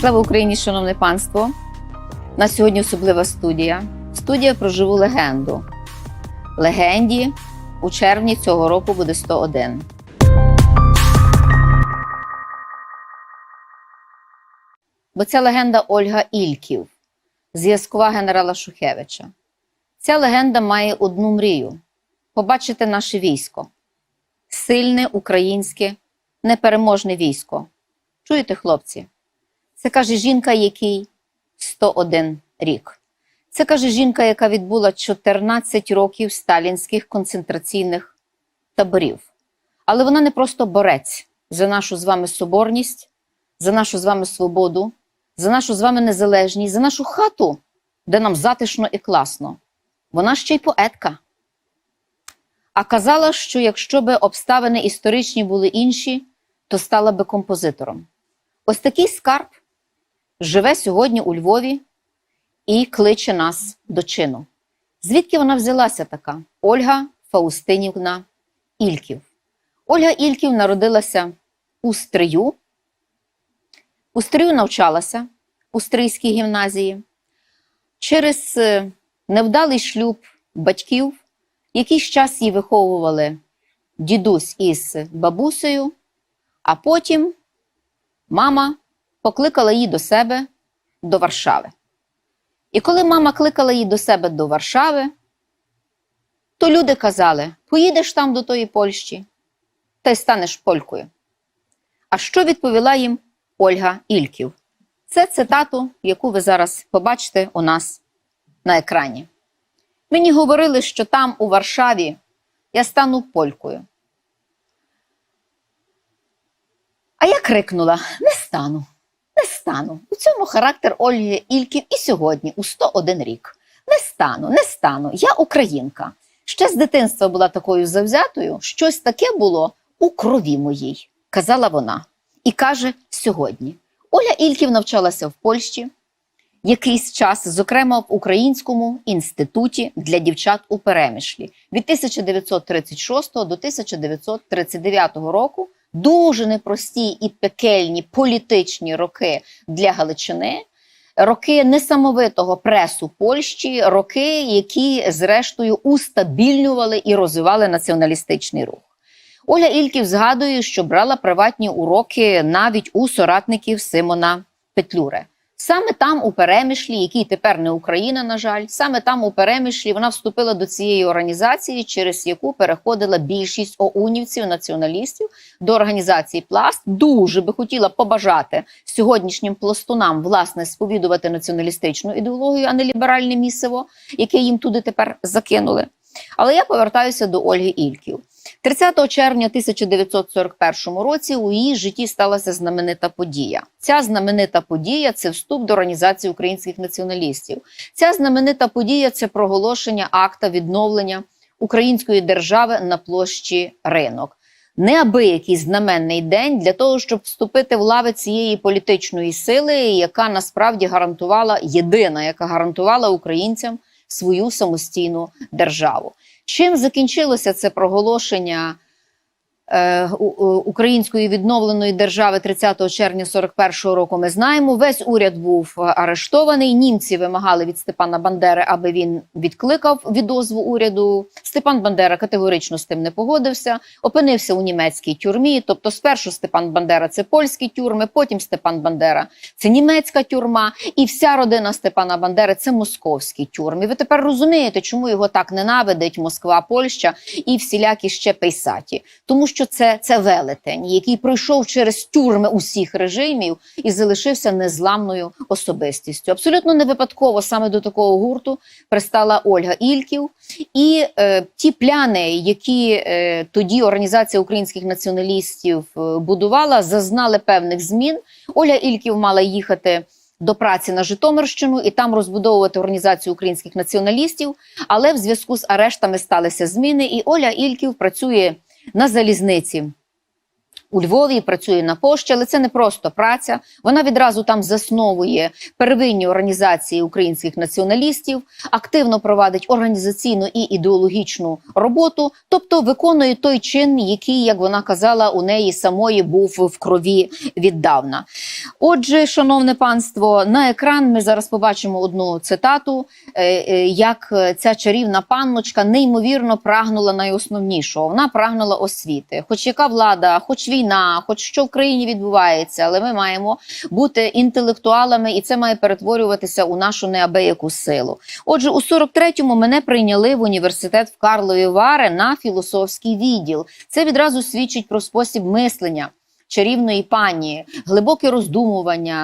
Слава Україні, шановне панство! На сьогодні особлива студія. Студія про живу легенду. Легенді у червні цього року буде 101. Бо ця легенда Ольга Ільків, зв'язкова генерала Шухевича. Ця легенда має одну мрію побачити наше військо. Сильне українське, непереможне військо. Чуєте, хлопці? Це каже жінка, якій 101 рік. Це каже жінка, яка відбула 14 років сталінських концентраційних таборів. Але вона не просто борець за нашу з вами соборність, за нашу з вами свободу, за нашу з вами незалежність, за нашу хату, де нам затишно і класно. Вона ще й поетка. А казала, що якщо би обставини історичні були інші, то стала би композитором. Ось такий скарб живе сьогодні у Львові і кличе нас до чину. Звідки вона взялася така? Ольга Фаустинівна Ільків. Ольга Ільків народилася у Стрию. У Стрию навчалася у Стрийській гімназії. Через е, невдалий шлюб батьків, якийсь час її виховували дідусь із бабусею, а потім мама покликала її до себе до Варшави. І коли мама кликала її до себе до Варшави, то люди казали: поїдеш там до тої Польщі, та й станеш полькою. А що відповіла їм Ольга Ільків? Це цитату, яку ви зараз побачите у нас на екрані. Мені говорили, що там, у Варшаві, я стану полькою. А я крикнула: не стану, стану. У цьому характер Ольги Ільків і сьогодні, у 101 рік. Не стану, не стану. Я українка. Ще з дитинства була такою завзятою, щось таке було у крові моїй, казала вона. І каже сьогодні. Оля Ільків навчалася в Польщі якийсь час, зокрема в Українському інституті для дівчат у Перемишлі від 1936 до 1939 року. Дуже непрості і пекельні політичні роки для Галичини, роки несамовитого пресу Польщі, роки, які зрештою устабільнювали і розвивали націоналістичний рух. Оля Ільків згадує, що брала приватні уроки навіть у соратників Симона Петлюре. Саме там, у Перемишлі, який тепер не Україна, на жаль, саме там, у Перемишлі, вона вступила до цієї організації, через яку переходила більшість оунівців, націоналістів до організації Пласт. Дуже би хотіла побажати сьогоднішнім пластунам власне сповідувати націоналістичну ідеологію, а не ліберальне місиво, яке їм туди тепер закинули. Але я повертаюся до Ольги Ільків. 30 червня 1941 році у її житті сталася знаменита подія. Ця знаменита подія це вступ до організації українських націоналістів. Ця знаменита подія це проголошення акта відновлення української держави на площі ринок. Неабиякий знаменний день для того, щоб вступити в лави цієї політичної сили, яка насправді гарантувала єдина, яка гарантувала українцям свою самостійну державу. Чим закінчилося це проголошення української відновленої держави 30 червня 41-го року? Ми знаємо. Весь уряд був арештований. Німці вимагали від Степана Бандери, аби він відкликав відозву уряду. Степан Бандера категорично з тим не погодився. Опинився у німецькій тюрмі. Тобто, спершу Степан Бандера це польські тюрми, потім Степан Бандера це німецька тюрма, і вся родина Степана Бандери це московські тюрми. Ви тепер розумієте, чому його так ненавидить Москва, Польща і всілякі ще пейсаті, тому що це, це велетень, який пройшов через тюрми усіх режимів і залишився незламною особистістю. Абсолютно не випадково саме до такого гурту пристала Ольга Ільків, і е, ті пляни, які е, тоді організація українських націоналістів е, будувала, зазнали певних змін. Оля Ільків мала їхати. До праці на Житомирщину і там розбудовувати організацію українських націоналістів. Але в зв'язку з арештами сталися зміни, і Оля Ільків працює на залізниці у Львові, працює на пошті, але це не просто праця. Вона відразу там засновує первинні організації українських націоналістів, активно провадить організаційну і ідеологічну роботу, тобто виконує той чин, який, як вона казала, у неї самої був в крові віддавна. Отже, шановне панство, на екран ми зараз побачимо одну цитату, е, е, як ця чарівна панночка неймовірно прагнула найосновнішого. Вона прагнула освіти. Хоч яка влада, хоч війна, хоч що в країні відбувається, але ми маємо бути інтелектуалами, і це має перетворюватися у нашу неабияку силу. Отже, у 43-му мене прийняли в університет в Карлові Вари на філософський відділ. Це відразу свідчить про спосіб мислення. Чарівної пані, глибоке роздумування,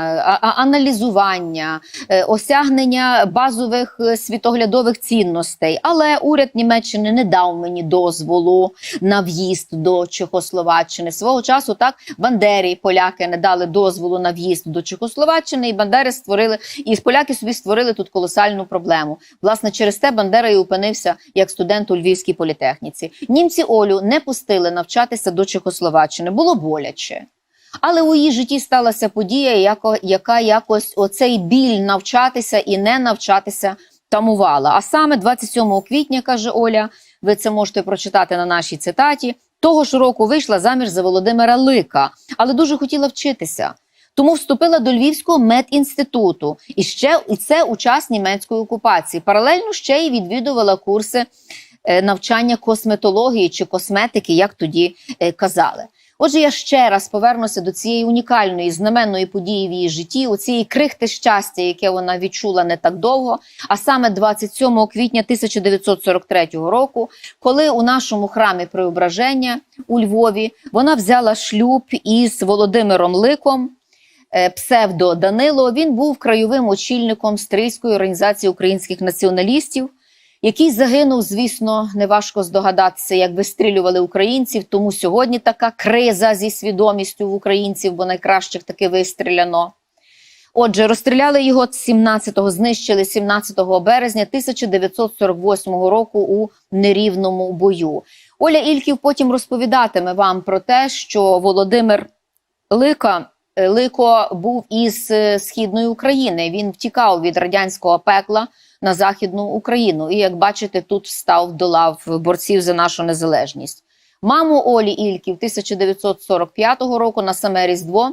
аналізування, е, осягнення базових е, світоглядових цінностей. Але уряд Німеччини не дав мені дозволу на в'їзд до Чехословаччини. Свого часу так Бандері поляки не дали дозволу на в'їзд до Чехословаччини, і Бандери створили і поляки собі створили тут колосальну проблему. Власне, через те Бандера і опинився як студент у Львівській політехніці. Німці Олю не пустили навчатися до Чехословаччини. Було боляче. Але у її житті сталася подія, яка якось оцей біль навчатися і не навчатися тамувала. А саме 27 квітня, каже Оля, ви це можете прочитати на нашій цитаті. Того ж року вийшла заміж за Володимира Лика, але дуже хотіла вчитися. Тому вступила до Львівського медінституту і ще і це у час німецької окупації. Паралельно ще й відвідувала курси навчання косметології чи косметики, як тоді е, казали. Отже, я ще раз повернуся до цієї унікальної знаменної події в її житті, у цієї крихти щастя, яке вона відчула не так довго, а саме 27 квітня 1943 року, коли у нашому храмі Преображення у Львові вона взяла шлюб із Володимиром Ликом. е, Псевдо Данило він був краєвим очільником Стрийської організації українських націоналістів, який загинув, звісно, неважко здогадатися, як вистрілювали українців. Тому сьогодні така криза зі свідомістю в українців, бо найкращих таки вистріляно. Отже, розстріляли його 17-го, знищили 17 березня 1948 року у нерівному бою. Оля Ільків потім розповідатиме вам про те, що Володимир Лика. е, Лико був із е, східної України. Він втікав від радянського пекла на західну Україну. І як бачите, тут став до лав борців за нашу незалежність. Маму Олі Ільків 1945 року на саме Різдво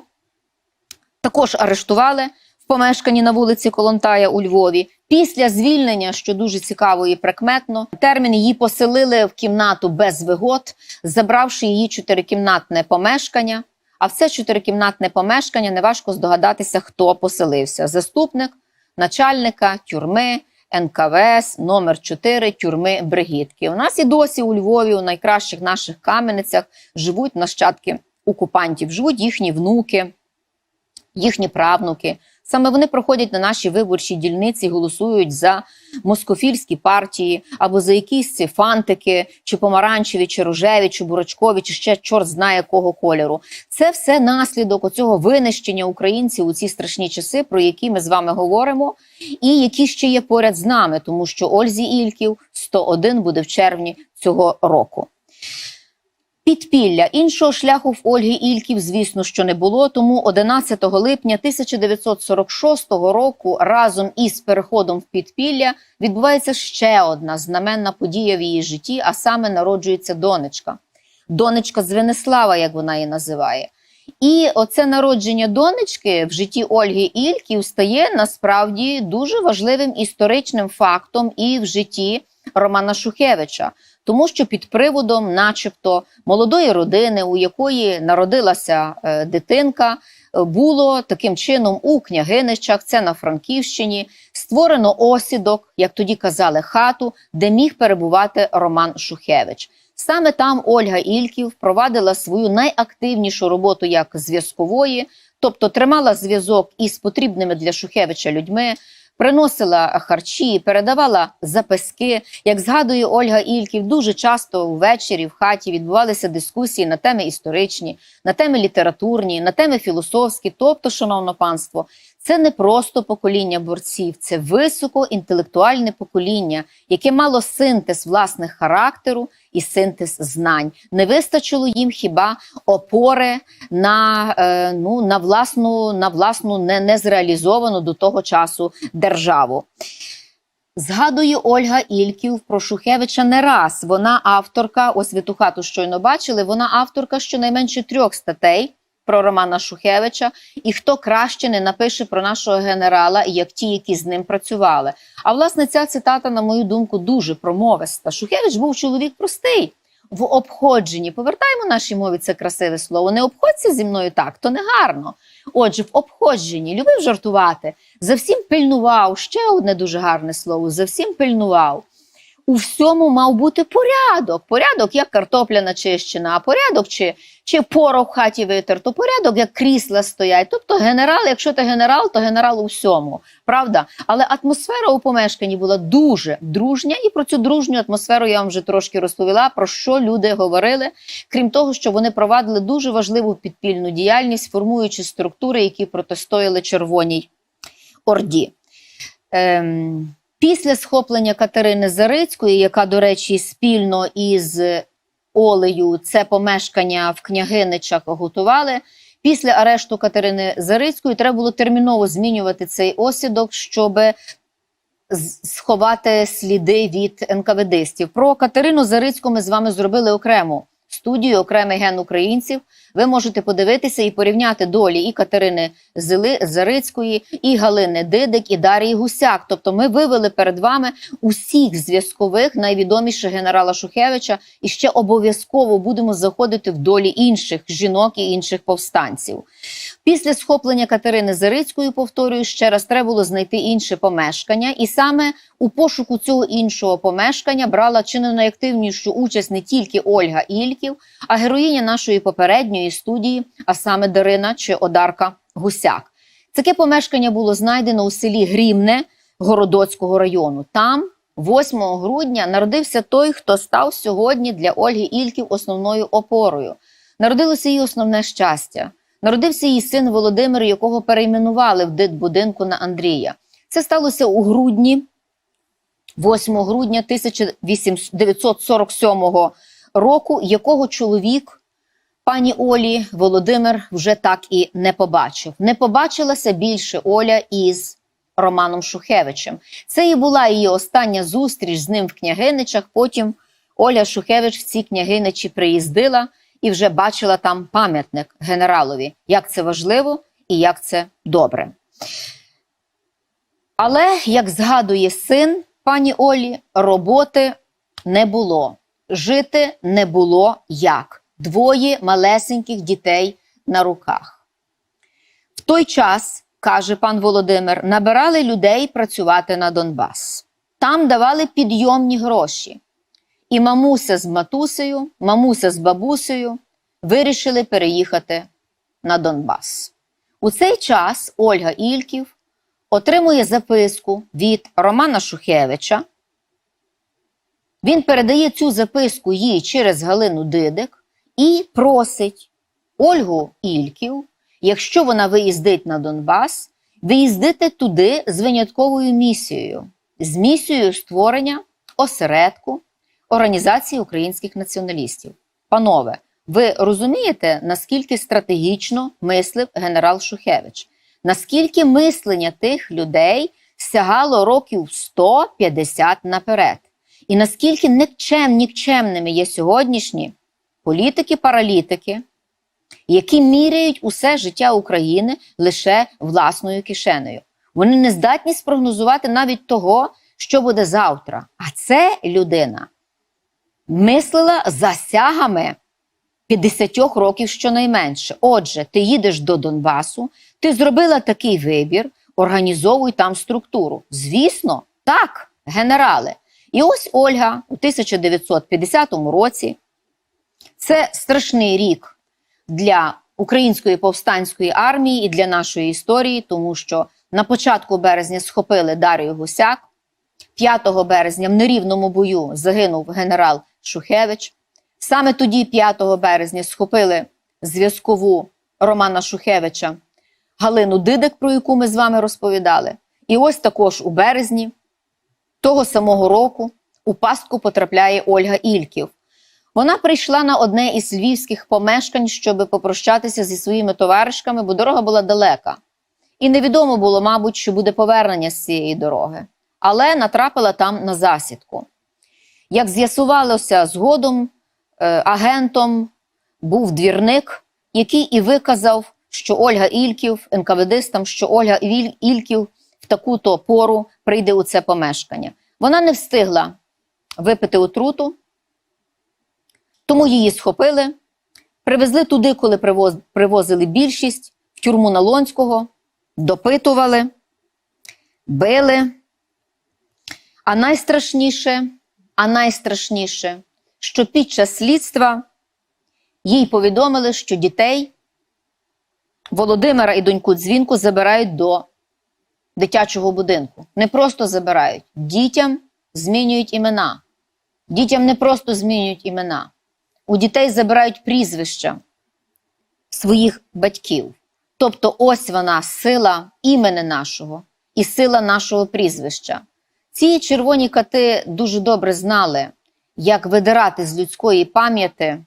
також арештували в помешканні на вулиці Колонтая у Львові. Після звільнення, що дуже цікаво і прикметно, термін її поселили в кімнату без вигод, забравши її чотирикімнатне помешкання. А в це чотирикімнатне помешкання неважко здогадатися, хто поселився: заступник начальника тюрми. НКВС номер 4 тюрми Бригітки. У нас і досі у Львові, у найкращих наших кам'яницях, живуть нащадки окупантів, живуть їхні внуки, їхні правнуки. Саме вони проходять на наші виборчі дільниці, голосують за москофільські партії або за якісь ці фантики, чи помаранчеві, чи рожеві, чи бурачкові, чи ще чорт знає якого кольору. Це все наслідок оцього винищення українців у ці страшні часи, про які ми з вами говоримо, і які ще є поряд з нами, тому що Ользі Ільків 101 буде в червні цього року. Підпілля іншого шляху в Ольги Ільків, звісно, що не було. Тому 11 липня 1946 року, разом із переходом в підпілля, відбувається ще одна знаменна подія в її житті, а саме народжується донечка. Донечка з Венеслава, як вона її називає. І оце народження донечки в житті Ольги Ільків стає насправді дуже важливим історичним фактом і в житті Романа Шухевича, тому що під приводом, начебто, молодої родини, у якої народилася е, дитинка, е, було таким чином у княгиничах, це на Франківщині, створено осідок, як тоді казали, хату, де міг перебувати Роман Шухевич. Саме там Ольга Ільків провадила свою найактивнішу роботу як зв'язкової, тобто тримала зв'язок із потрібними для Шухевича людьми, приносила харчі, передавала записки. Як згадує Ольга Ільків, дуже часто ввечері в хаті відбувалися дискусії на теми історичні, на теми літературні, на теми філософські. Тобто, шановне панство, Це не просто покоління борців, це високоінтелектуальне покоління, яке мало синтез власних характеру і синтез знань. Не вистачило їм хіба опори на, е, ну, на власну, на власну не, незреалізовану до того часу державу. Згадує Ольга Ільків про Шухевича не раз. Вона авторка, ось ви ту хату щойно бачили. Вона авторка щонайменше трьох статей про Романа Шухевича. І хто краще не напише про нашого генерала, як ті, які з ним працювали. А власне, ця цитата, на мою думку, дуже промовиста. Шухевич був чоловік простий. В обходженні повертаємо нашій мові це красиве слово. Не обходься зі мною так, то не гарно. Отже, в обходженні любив жартувати, за всім пильнував. Ще одне дуже гарне слово: за всім пильнував. У всьому мав бути порядок. Порядок, як картопля начищена, а порядок чи, чи порох в хаті витерто, порядок, як крісла стоять. Тобто генерал, якщо ти генерал, то генерал у всьому. Правда? Але атмосфера у помешканні була дуже дружня, і про цю дружню атмосферу я вам вже трошки розповіла, про що люди говорили. Крім того, що вони провадили дуже важливу підпільну діяльність, формуючи структури, які протистояли Червоній Орді. Ем, Після схоплення Катерини Зарицької, яка, до речі, спільно із Олею це помешкання в княгиничах готували. Після арешту Катерини Зарицької треба було терміново змінювати цей осідок, щоб сховати сліди від НКВДистів. Про Катерину Зарицьку ми з вами зробили окрему студію, окремий ген українців. Ви можете подивитися і порівняти долі і Катерини Зили, Зарицької, і Галини Дидик, і Дарії Гусяк. Тобто, ми вивели перед вами усіх зв'язкових найвідоміших генерала Шухевича, і ще обов'язково будемо заходити в долі інших жінок і інших повстанців. Після схоплення Катерини Зарицької, повторюю ще раз, треба було знайти інше помешкання, і саме у пошуку цього іншого помешкання брала чи не найактивнішу участь не тільки Ольга Ільків, а героїня нашої попередньої студії, а саме Дарина чи Одарка Гусяк. Таке помешкання було знайдено у селі Грімне Городоцького району. Там, 8 грудня, народився той, хто став сьогодні для Ольги Ільків основною опорою. Народилося її основне щастя. Народився її син Володимир, якого перейменували в дитбудинку на Андрія. Це сталося у грудні, 8 грудня 1947 року, якого чоловік пані Олі Володимир вже так і не побачив. Не побачилася більше Оля із Романом Шухевичем. Це і була її остання зустріч з ним в княгиничах. Потім Оля Шухевич в ці княгиничі приїздила і вже бачила там пам'ятник генералові, як це важливо і як це добре. Але, як згадує син пані Олі, роботи не було, жити не було як. Двоє малесеньких дітей на руках. В той час, каже пан Володимир, набирали людей працювати на Донбас. Там давали підйомні гроші. І мамуся з матусею, мамуся з бабусею вирішили переїхати на Донбас. У цей час Ольга Ільків отримує записку від Романа Шухевича. Він передає цю записку їй через Галину Дидик і просить Ольгу Ільків, якщо вона виїздить на Донбас, виїздити туди з винятковою місією, з місією створення осередку Організації українських націоналістів. Панове, ви розумієте, наскільки стратегічно мислив генерал Шухевич? Наскільки мислення тих людей сягало років 150 наперед? І наскільки нікчем, нікчемними є сьогоднішні політики-паралітики, які міряють усе життя України лише власною кишенею. Вони не здатні спрогнозувати навіть того, що буде завтра. А це людина мислила засягами 50 років щонайменше. Отже, ти їдеш до Донбасу, ти зробила такий вибір, організовуй там структуру. Звісно, так, генерали. І ось Ольга у 1950 році. Це страшний рік для української повстанської армії і для нашої історії, тому що на початку березня схопили Дарію Гусяк. 5 березня в нерівному бою загинув генерал Шухевич. Саме тоді, 5 березня, схопили зв'язкову Романа Шухевича Галину Дидик, про яку ми з вами розповідали. І ось також у березні того самого року у пастку потрапляє Ольга Ільків. Вона прийшла на одне із львівських помешкань, щоб попрощатися зі своїми товаришками, бо дорога була далека. І невідомо було, мабуть, що буде повернення з цієї дороги, але натрапила там на засідку. Як з'ясувалося згодом, е, агентом був двірник, який і виказав, що Ольга Ільків, НКВДистам, що Ольга Ільків в таку-то пору прийде у це помешкання. Вона не встигла випити отруту, тому її схопили, привезли туди, коли привоз- привозили більшість, в тюрму Налонського, допитували, били. А найстрашніше, а найстрашніше, що під час слідства їй повідомили, що дітей Володимира і доньку дзвінку забирають до дитячого будинку. Не просто забирають, дітям змінюють імена. Дітям не просто змінюють імена. У дітей забирають прізвища своїх батьків. Тобто, ось вона сила імени нашого і сила нашого прізвища. Ці червоні кати дуже добре знали, як видирати з людської пам'яті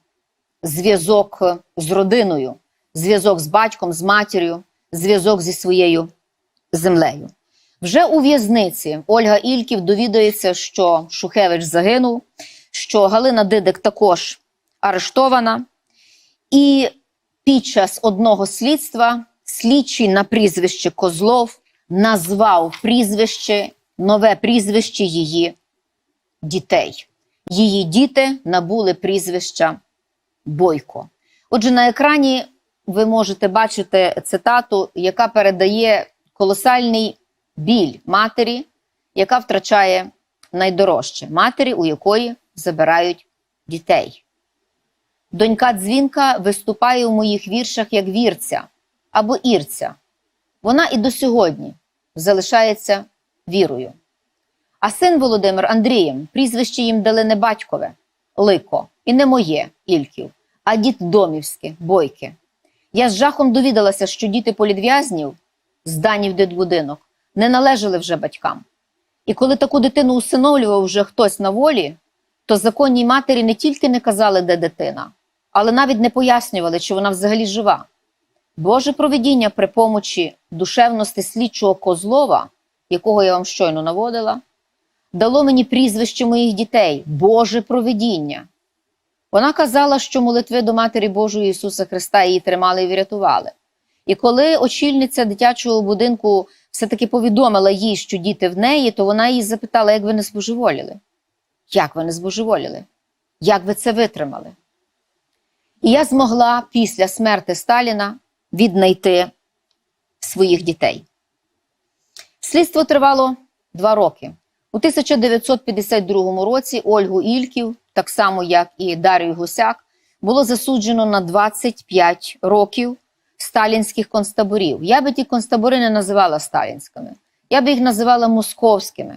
зв'язок з родиною, зв'язок з батьком, з матір'ю, зв'язок зі своєю землею. Вже у в'язниці Ольга Ільків довідується, що Шухевич загинув, що Галина Дидик також арештована. І під час одного слідства слідчий на прізвище Козлов назвав прізвище, нове прізвище її дітей. Її діти набули прізвища Бойко. Отже, на екрані ви можете бачити цитату, яка передає колосальний біль матері, яка втрачає найдорожче матері, у якої забирають дітей. Донька дзвінка виступає у моїх віршах як вірця або ірця. Вона і до сьогодні залишається вірою. А син Володимир Андрієм, прізвище їм дали не батькове Лико, і не моє Ільків, а дід Домівське, Бойке. Я з жахом довідалася, що діти політв'язнів, здані в дитбудинок, не належали вже батькам. І коли таку дитину усиновлював вже хтось на волі, то законній матері не тільки не казали, де дитина, але навіть не пояснювали, чи вона взагалі жива. Боже провидіння при помочі душевності слідчого Козлова, якого я вам щойно наводила, дало мені прізвище моїх дітей Боже провидіння. Вона казала, що молитви до Матері Божої Ісуса Христа її тримали і врятували. І коли очільниця дитячого будинку все-таки повідомила їй, що діти в неї, то вона її запитала, як ви не збожеволіли? Як ви не збожеволіли? Як ви це витримали? І я змогла після смерти Сталіна віднайти своїх дітей. Слідство тривало два роки. У 1952 році Ольгу Ільків, так само як і Дар'ю Гусяк, було засуджено на 25 років сталінських концтаборів. Я би ті концтабори не називала сталінськими, я би їх називала московськими,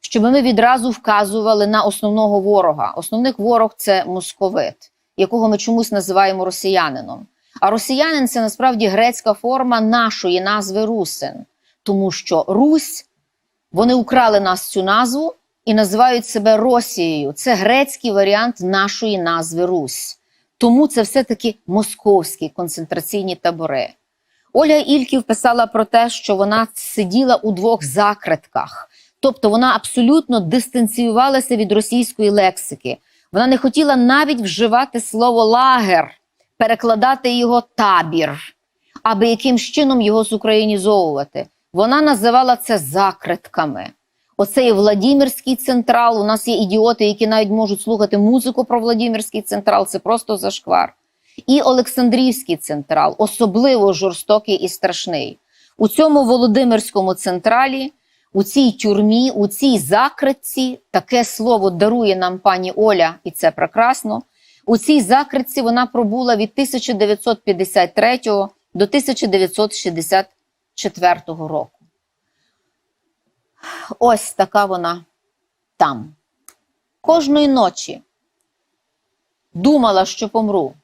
щоб ми відразу вказували на основного ворога. Основний ворог це московит, якого ми чомусь називаємо росіянином. А росіянин це насправді грецька форма нашої назви русин, тому що Русь. Вони украли нас цю назву і називають себе Росією. Це грецький варіант нашої назви Русь. Тому це все-таки московські концентраційні табори. Оля Ільків писала про те, що вона сиділа у двох закритках, тобто вона абсолютно дистанціювалася від російської лексики. Вона не хотіла навіть вживати слово лагер, перекладати його табір, аби якимсь чином його зукраїнізовувати. Вона називала це закритками. Оцей Владимирський централ. У нас є ідіоти, які навіть можуть слухати музику про Владимирський централ. Це просто зашквар. І Олександрівський централ, особливо жорстокий і страшний. У цьому Володимирському централі, у цій тюрмі, у цій закритці, таке слово дарує нам пані Оля, і це прекрасно. У цій закритці вона пробула від 1953 до 1960 четвертого року. Ось така вона там. Кожної ночі думала, що помру.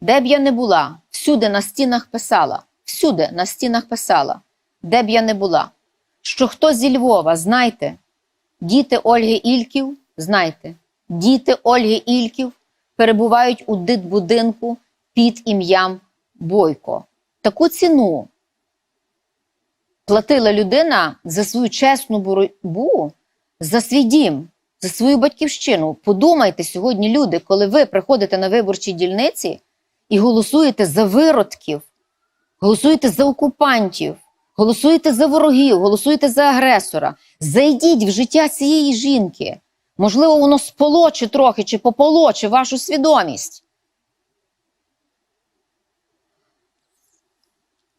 Де б я не була, всюди на стінах писала: всюди на стінах писала, де б я не була, що хто зі Львова, знайте, діти Ольги Ільків, знайте, діти Ольги Ільків перебувають у дитбудинку під ім'ям Бойко. Таку ціну платила людина за свою чесну боротьбу, за свій дім, за свою батьківщину. Подумайте сьогодні, люди, коли ви приходите на виборчі дільниці і голосуєте за виродків, голосуєте за окупантів, голосуєте за ворогів, голосуєте за агресора. Зайдіть в життя цієї жінки. Можливо, воно сполоче трохи чи пополоче вашу свідомість.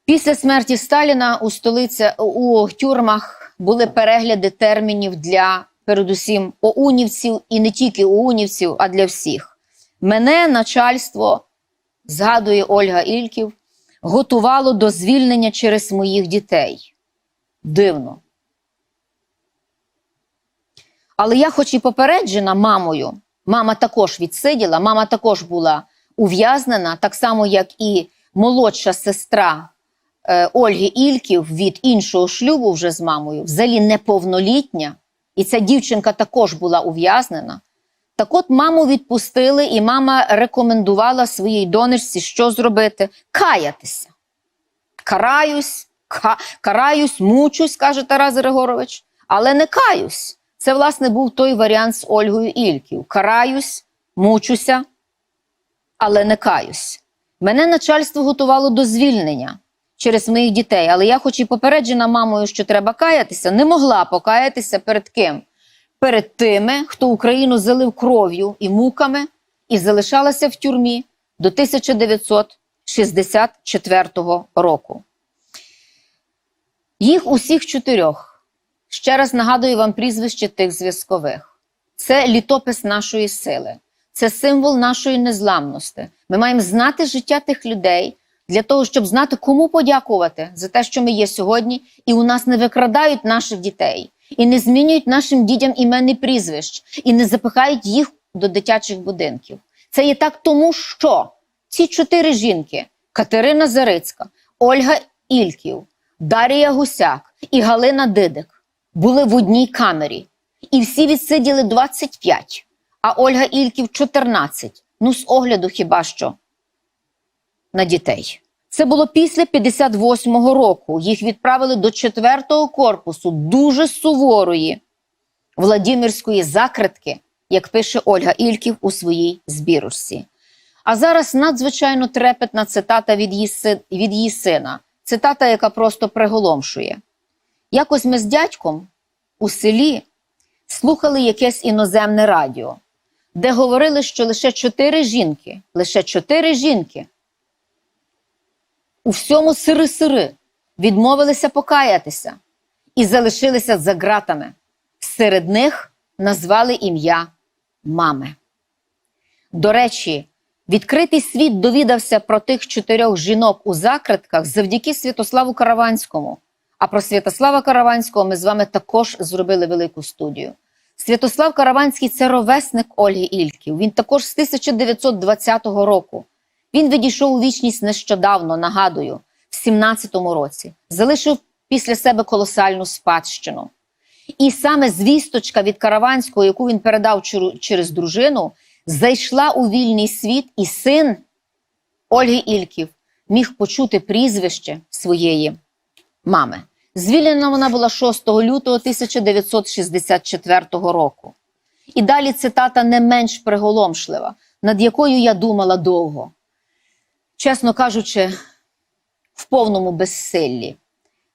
Після смерті Сталіна у столиці у тюрмах були перегляди термінів для передусім оунівців і не тільки оунівців, а для всіх. Мене начальство, згадує Ольга Ільків, готувало до звільнення через моїх дітей. Дивно. Але я, хоч і попереджена мамою, мама також відсиділа, мама також була ув'язнена, так само, як і молодша сестра Ольги Ільків від іншого шлюбу вже з мамою, взагалі неповнолітня, і ця дівчинка також була ув'язнена. Так от маму відпустили, і мама рекомендувала своїй донечці, що зробити? Каятися. Караюсь, ка, караюсь, мучусь, каже Тарас Григорович, але не каюсь. Це, власне, був той варіант з Ольгою Ільків. Караюсь, мучуся, але не каюсь. Мене начальство готувало до звільнення через моїх дітей, але я, хоч і попереджена мамою, що треба каятися, не могла покаятися перед ким? Перед тими, хто Україну залив кров'ю і муками і залишалася в тюрмі до 1964 року. Їх усіх чотирьох. Ще раз нагадую вам прізвище тих зв'язкових. Це літопис нашої сили, це символ нашої незламності. Ми маємо знати життя тих людей для того, щоб знати, кому подякувати за те, що ми є сьогодні, і у нас не викрадають наших дітей, і не змінюють нашим дітям іменний прізвищ, і не запихають їх до дитячих будинків. Це є так, тому що ці чотири жінки: Катерина Зарицька, Ольга Ільків, Дарія Гусяк і Галина Дидик були в одній камері, і всі відсиділи 25, а Ольга Ільків 14. Ну, з огляду хіба що на дітей. Це було після 58-го року. Їх відправили до 4-го корпусу дуже суворої Владимирської закритки, як пише Ольга Ільків у своїй збірочці. А зараз надзвичайно трепетна цитата від її, від її сина. Цитата, яка просто приголомшує. Якось ми з дядьком у селі слухали якесь іноземне радіо, де говорили, що лише чотири жінки, лише чотири жінки у всьому сири-сири відмовилися покаятися і залишилися за ґратами. Серед них назвали ім'я мами. До речі, відкритий світ довідався про тих чотирьох жінок у закритках завдяки Святославу Караванському. А про Святослава Караванського ми з вами також зробили велику студію. Святослав Караванський це ровесник Ольги Ільків. Він також з 1920 року. Він відійшов у вічність нещодавно, нагадую, в 17-му році. Залишив після себе колосальну спадщину. І саме звісточка від Караванського, яку він передав через дружину, зайшла у вільний світ, і син Ольги Ільків міг почути прізвище своєї мами. Звільнена вона була 6 лютого 1964 року. І далі цитата не менш приголомшлива, над якою я думала довго. Чесно кажучи, в повному безсиллі.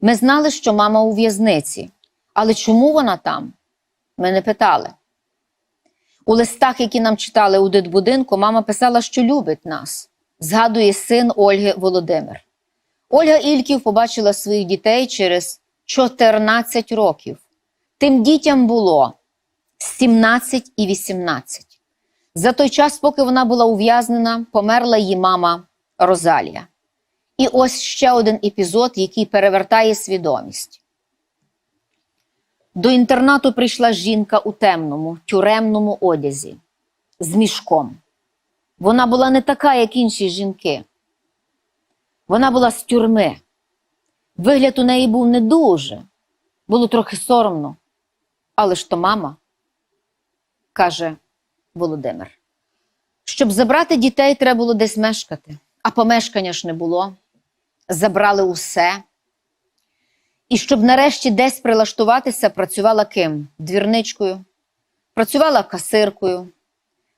Ми знали, що мама у в'язниці, але чому вона там? Ми не питали. У листах, які нам читали у дитбудинку, мама писала, що любить нас, згадує син Ольги Володимир. Ольга Ільків побачила своїх дітей через 14 років. Тим дітям було 17 і 18. За той час, поки вона була ув'язнена, померла її мама Розалія. І ось ще один епізод, який перевертає свідомість. До інтернату прийшла жінка у темному, тюремному одязі з мішком. Вона була не така, як інші жінки. Вона була з тюрми, Вигляд у неї був не дуже, було трохи соромно. Але ж то мама, каже Володимир. Щоб забрати дітей, треба було десь мешкати, а помешкання ж не було. Забрали усе. І щоб нарешті десь прилаштуватися, працювала ким? Двірничкою, працювала касиркою,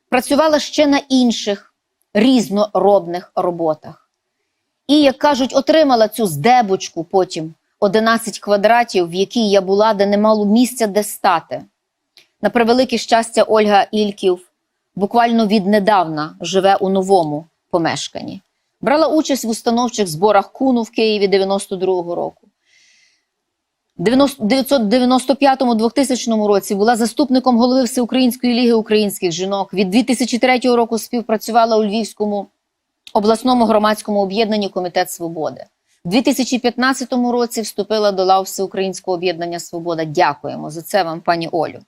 працювала ще на інших різноробних роботах. І, як кажуть, отримала цю здебочку потім 11 квадратів, в якій я була, де не мало місця, де стати. На превелике щастя, Ольга Ільків буквально віднедавна живе у новому помешканні. Брала участь в установчих зборах Куну в Києві 92-го року. В 1995-2000 році була заступником голови Всеукраїнської ліги українських жінок. Від 2003 року співпрацювала у Львівському обласному громадському об'єднанні Комітет Свободи. У 2015 році вступила до лав Всеукраїнського об'єднання Свобода. Дякуємо за це вам, пані Олю.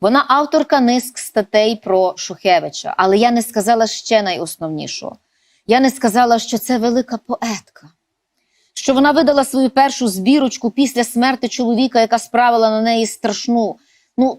Вона авторка низк статей про Шухевича, але я не сказала ще найосновнішого. Я не сказала, що це велика поетка, що вона видала свою першу збірочку після смерти чоловіка, яка справила на неї страшну, ну,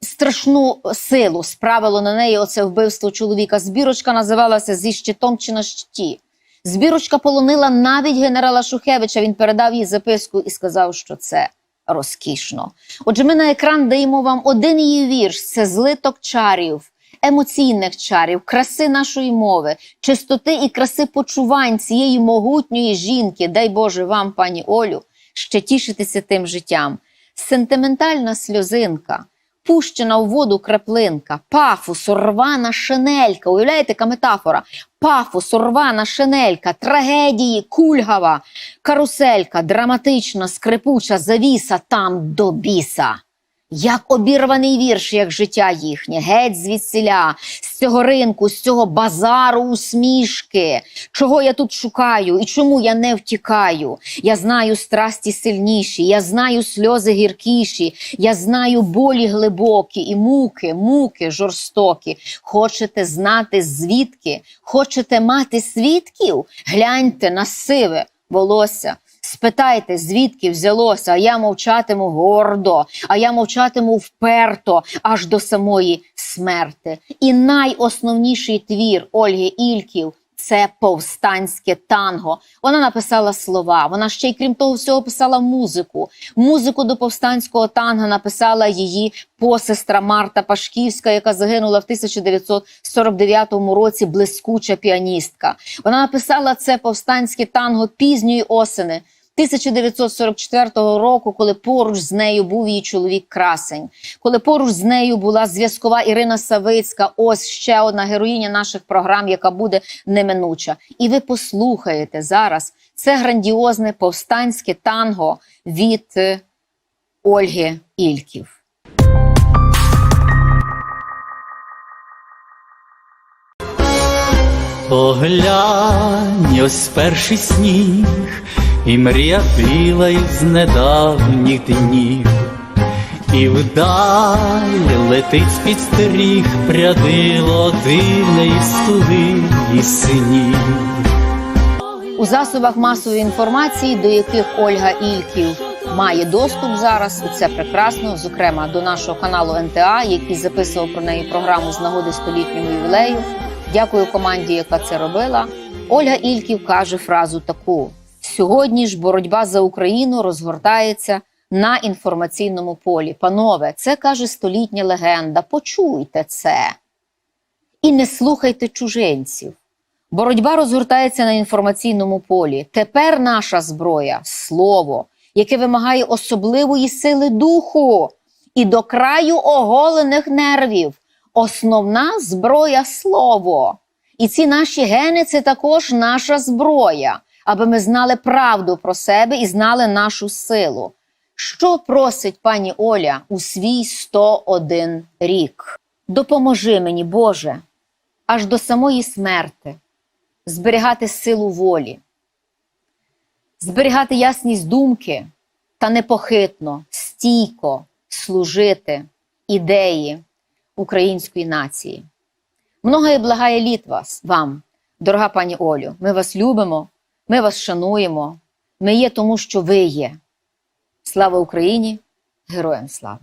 страшну силу, справило на неї оце вбивство чоловіка. Збірочка називалася Зі щитом чи на щиті. Збірочка полонила навіть генерала Шухевича. Він передав їй записку і сказав, що це розкішно. Отже, ми на екран даємо вам один її вірш. Це злиток чарів, емоційних чарів, краси нашої мови, чистоти і краси почувань цієї могутньої жінки. Дай Боже вам, пані Олю, ще тішитися тим життям. Сентиментальна сльозинка. Пущена у воду краплинка, пафос, рвана шинелька. Уявляєте, яка метафора? Пафос, рвана шинелька, трагедії, кульгава, каруселька, драматична, скрипуча завіса там до біса. Як обірваний вірш, як життя їхнє, геть звідсіля, з цього ринку, з цього базару усмішки. Чого я тут шукаю і чому я не втікаю? Я знаю страсті сильніші, я знаю сльози гіркіші, я знаю болі глибокі і муки, муки жорстокі. Хочете знати звідки? Хочете мати свідків? Гляньте на сиве волосся. Спитайте, звідки взялося, а я мовчатиму гордо, а я мовчатиму вперто аж до самої смерти. І найосновніший твір Ольги Ільків це повстанське танго. Вона написала слова. Вона ще й крім того всього писала музику. Музику до повстанського танго написала її посестра Марта Пашківська, яка загинула в 1949 році. Блискуча піаністка. Вона написала це повстанське танго пізньої осени. 1944 року, коли поруч з нею був її чоловік Красень, коли поруч з нею була зв'язкова Ірина Савицька, ось ще одна героїня наших програм, яка буде неминуча. І ви послухаєте зараз це грандіозне повстанське танго від е, Ольги Ільків. Поглянь, ось перший сніг, і мрія біла із недавніх днів, і вдаль летить з-під стріх прядило дивне і стуги і синів. У засобах масової інформації, до яких Ольга Ільків має доступ зараз, і це прекрасно, зокрема до нашого каналу НТА, який записував про неї програму з нагоди столітнього ювілею. Дякую команді, яка це робила. Ольга Ільків каже фразу таку: сьогодні ж боротьба за Україну розгортається на інформаційному полі. Панове, це каже столітня легенда. Почуйте це і не слухайте чужинців. Боротьба розгортається на інформаційному полі. Тепер наша зброя слово, яке вимагає особливої сили духу і до краю оголених нервів. Основна зброя слово. І ці наші гени це також наша зброя, аби ми знали правду про себе і знали нашу силу. Що просить пані Оля у свій 101 рік? Допоможи мені, Боже, аж до самої смерти зберігати силу волі, зберігати ясність думки та непохитно, стійко служити ідеї української нації. Многое благає літ вас вам, дорога пані Олю. Ми вас любимо, ми вас шануємо. Ми є тому, що ви є. Слава Україні! Героям слава!